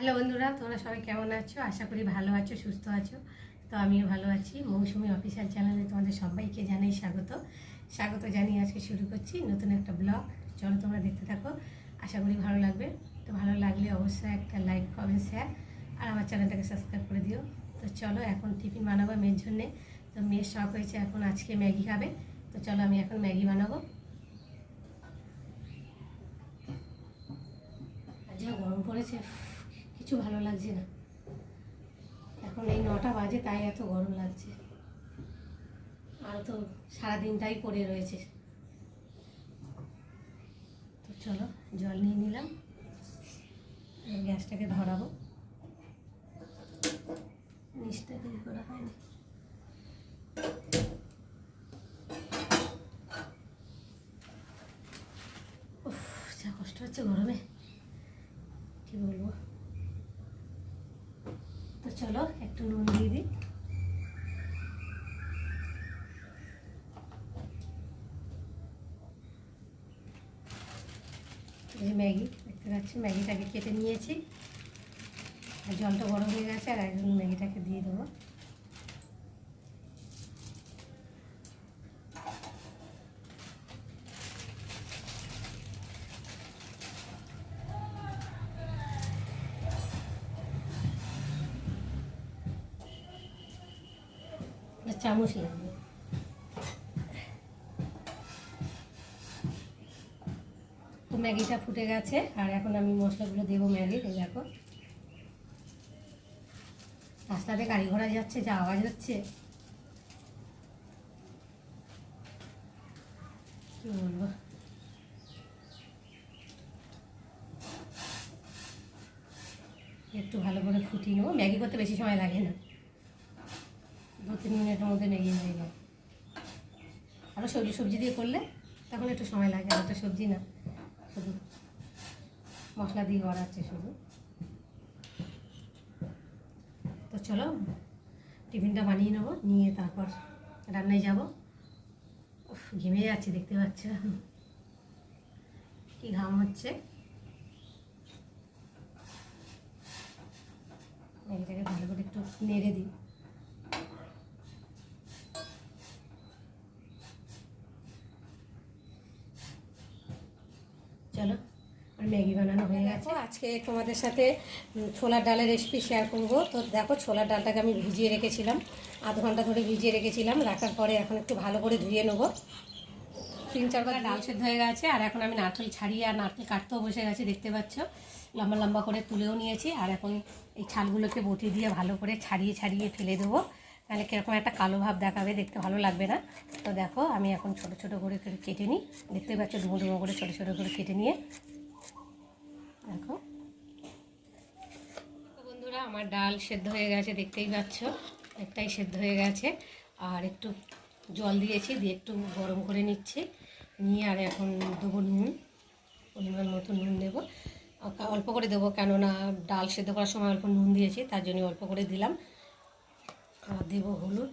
Hello বন্ধুরা, তোমরা সবাই কেমন আছো? আশা করি ভালো আছো, সুস্থ আছো। তো আমিও ভালো আছি। মৌসুমি অফিসিয়াল চ্যানেলে তোমাদের সবাইকে জানাই স্বাগত। স্বাগত জানিয়ে আজকে শুরু করছি নতুন একটা ব্লগ। চলো তোমরা দেখতে থাকো। আশা করি ভালো লাগবে। তো ভালো লাগলে অবশ্যই একটা লাইক, কমেন্ট শেয়ার আর আমার চ্যানেলটাকে সাবস্ক্রাইব করে দিও। তো চলো এখন টিফিন বানাবো মেয়ের জন্যে। তো মেয়ের শখ হয়েছে এখন আজকে ম্যাগি খাবে। তো চলো আমি এখন ম্যাগি বানাবো। যা গরম পড়েছে কিছু ভালো লাগছে না। এখন এই নটা বাজে, তাই এত গরম লাগছে। আর তো সারাদিনটাই পড়ে রয়েছে। তো চলো, জল নিয়ে নিলাম। গ্যাসটাকে ধরাবো। নিচটা তৈরি করা হয়নি। যা কষ্ট হচ্ছে গরমে কি বলব তো চলো, একটু নুন দিয়ে দিই। ম্যাগি, দেখতে পাচ্ছি, ম্যাগিটাকে কেটে নিয়েছি। আর জলটা গরম হয়ে গেছে, আর একজন ম্যাগিটাকে দিয়ে দেবো। চামচ লাগবে। তো ম্যাগিটা ফুটে গেছে, আর এখন আমি মশলাগুলো দেবো ম্যাগির এই দেখো। রাস্তাতে গাড়ি ঘোড়া যাচ্ছে, যা আওয়াজ হচ্ছে। কি বলব? একটু ভালো করে ফুটিয়ে নেব। ম্যাগি করতে বেশি সময় লাগে না। দু তিন মিনিটের মধ্যে ম্যাগি হয়ে যায় আরও সবজি সবজি দিয়ে করলে তখন একটু সময় লাগে, আর তো সবজি না, শুধু মশলা দিয়ে বাড়াচ্ছে শুধু। তো চলো, টিফিনটা বানিয়ে নেব, নিয়ে তারপর রান্নায় যাব। ঘেমে যাচ্ছে, দেখতে পাচ্ছ? কি ঘাম হচ্ছে? ম্যাগিটাকে ভালো করে একটু নেড়ে দিই চলো আর ম্যাগি বানানো হয়ে গেছে। আজকে তোমাদের সাথে ছোলার ডালের রেসিপি শেয়ার করব। তো দেখো ছোলার ডালটাকে আমি ভিজিয়ে রেখেছিলাম। আধ ঘণ্টা ধরে ভিজিয়ে রেখেছিলাম। রাখার পরে এখন একটু ভালো করে ধুয়ে নেব। তিন চারবার ডাল সেদ্ধ হয়ে গেছে আর এখন আমি নারকেল ছাড়িয়ে আর নারকেল কাটতেও বসে গেছি দেখতে পাচ্ছ। লম্বা লম্বা করে তুলেও নিয়েছি আর এখন এই ছালগুলোকে বটি দিয়ে ভালো করে ছাড়িয়ে ছাড়িয়ে ফেলে দেবো। তাহলে কীরকম একটা কালো ভাব দেখাবে দেখতে ভালো লাগবে না। তো দেখো আমি এখন ছোট ছোট করে কেটে নিই। দেখতে পাচ্ছ ডুমো ডুমো করে ছোটো ছোটো করে কেটে নিয়ে দেখো তো বন্ধুরা আমার ডাল সেদ্ধ হয়ে গেছে, দেখতেই পাচ্ছ, একটাই সেদ্ধ হয়ে গেছে। আর একটু জল দিয়েছি, দিয়ে একটু গরম করে নিচ্ছি। নিয়ে আর এখন দেবো নুন, পরিমাণ মতো নুন দেবো। অল্প করে দেবো, কেননা ডাল সেদ্ধ করার সময় অল্প নুন দিয়েছি, তার জন্য অল্প করে দিলাম। আর দেবো হলুদ,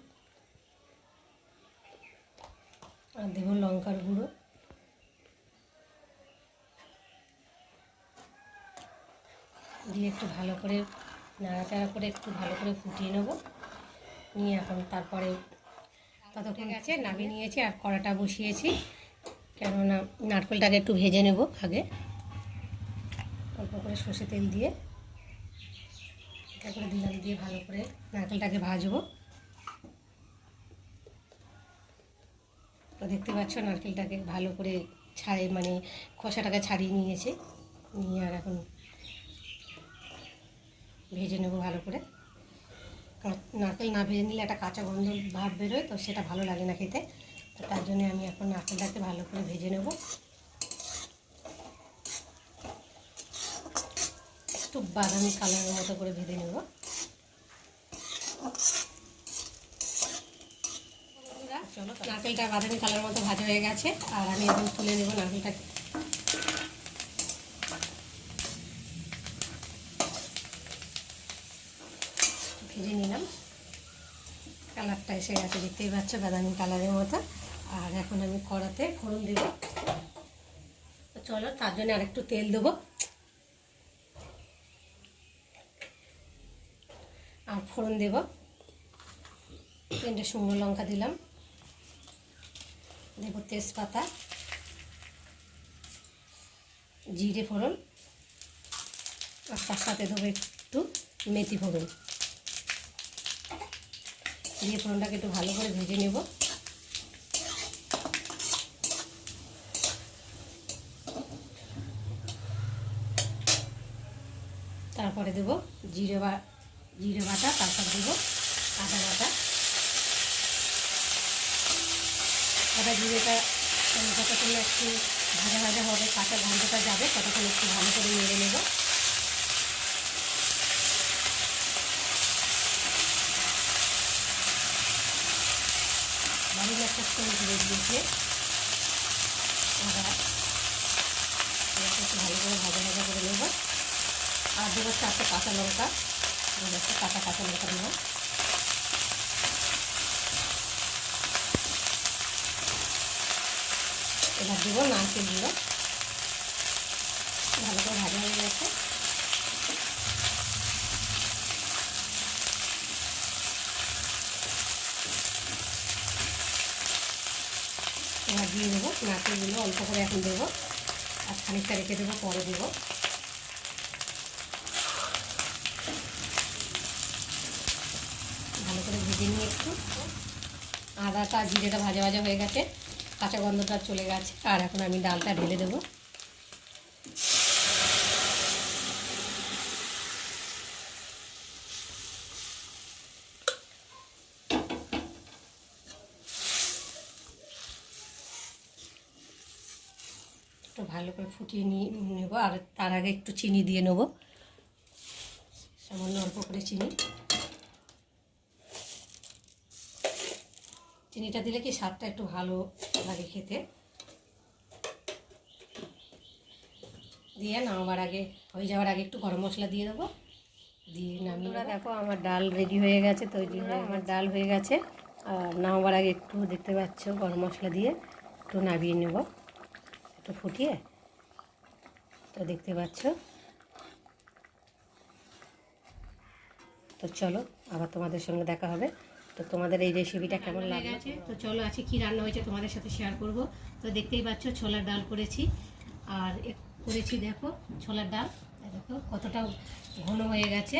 আর দেবো লঙ্কার গুঁড়ো। দিয়ে একটু ভালো করে নাড়াচাড়া করে একটু ভালো করে ফুটিয়ে নেব। নিয়ে এখন তারপরে ততক্ষণ গেছে নামিয়ে নিয়েছি আর কড়াটা বসিয়েছি। কেননা নারকেলটাকে একটু ভেজে নেব আগে। অল্প করে সর্ষে তেল দিয়ে তারপরে দিলাম দিয়ে ভালো করে নারকেলটাকে ভাজবো। তো দেখতে পাচ্ছ নারকেলটাকে ভালো করে ছাড়ে মানে খোসাটাকে ছাড়িয়ে নিয়েছে। নিয়ে আর এখন ভেজে নেব ভালো করে। নারকেল না ভেজে নিলে একটা কাঁচা গন্ধ ভাব বেরোয়, তো সেটা ভালো লাগে না খেতে। তো তার জন্য আমি এখন নারকেলটাকে ভালো করে ভেজে নেব। একটু বাদামি কালারের মতো করে ভেজে নেব। নারকেলটা বাদামি কালার মতো ভাজা হয়ে গেছে, আর আমি এখন তুলে নেব নারকেলটাকে। ভেজে নিলাম। কালারটা এসে গেছে, দেখতেই পাচ্ছ বাদামি কালারের মতো। আর এখন আমি কড়াতে ফোড়ন দেব। চলো, তার জন্য আরেকটু তেল দেবো। আর ফোড়ন দেব। তিনটে শুকনো লঙ্কা দিলাম। দেব তেজপাতা, জিরে ফোড়ন, আর তার সাথে দেবো একটু মেথি ফোড়ন। দিয়ে ফোড়নটাকে একটু ভালো করে ভেজে নেব। তারপরে দেব জিরে বা, জিরে বাটা, তারপর দেব আদা বাটা। আদা জিরেটা যতক্ষণ একটু ভাজা ভাজা হবে, কাঁচা গন্ধটা যাবে, ততক্ষণ একটু ভালো করে নেড়ে নেব। একটা স্মেল ঘুরে দিয়েছে একটু ভালো করে ভাজা ভাজা করে নেব। আর দেবো চারটে কাঁচা লঙ্কা, দেবো একটা কাঁচা কাঁচা লঙ্কা দেবো এবার দেবো নারকেল গুঁড়ো ভালো করে ভাজা হয়ে গেছে এবার দিয়ে দেবো নারকেলগুলো অল্প করে এখন দেবো, আর খানিকটা রেখে দেবো, পরে দেবো। ভালো করে ভেজে নিয়ে একটু। আদাটা জিরেটা ভাজা ভাজা হয়ে গেছে, কাঁচা গন্ধটা চলে গেছে, আর এখন আমি ডালটা ঢেলে দেবো একটু ভালো করে ফুটিয়ে নিয়ে নেব আর তার আগে একটু চিনি দিয়ে নেব। সামান্য অল্প করে চিনি। চিনিটা দিলে কি স্বাদটা একটু ভালো লাগে খেতে। দিয়ে নামাবার আগে হয়ে যাওয়ার আগে একটু গরম মশলা দিয়ে দেবো। দিয়ে নামিয়ে। দেখো আমার ডাল রেডি হয়ে গেছে তৈরি হয়ে আমার ডাল হয়ে গেছে। আর নামাবার আগে একটু দেখতে পাচ্ছ গরম মশলা দিয়ে একটু নামিয়ে নেব। একটু ফুটিয়ে তো দেখতে পাচ্ছ। তো চলো আবার তোমাদের সঙ্গে দেখা হবে। তো তোমাদের এই রেসিপিটা কেমন লাগছে তো চলো আছে কি রান্না হয়েছে তোমাদের সাথে শেয়ার করব। তো দেখতেই পাচ্ছ ছোলার ডাল করেছি। আর করেছি দেখো ছোলার ডাল। দেখো কতটা ঘন হয়ে গেছে।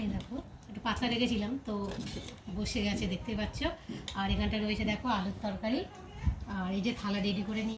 এই দেখো একটু পাতলা রেখেছিলাম তো বসে গেছে দেখতেই পাচ্ছ। আর এখানটা রয়েছে দেখো আলুর তরকারি। আর এই যে থালা রেডি করে নিই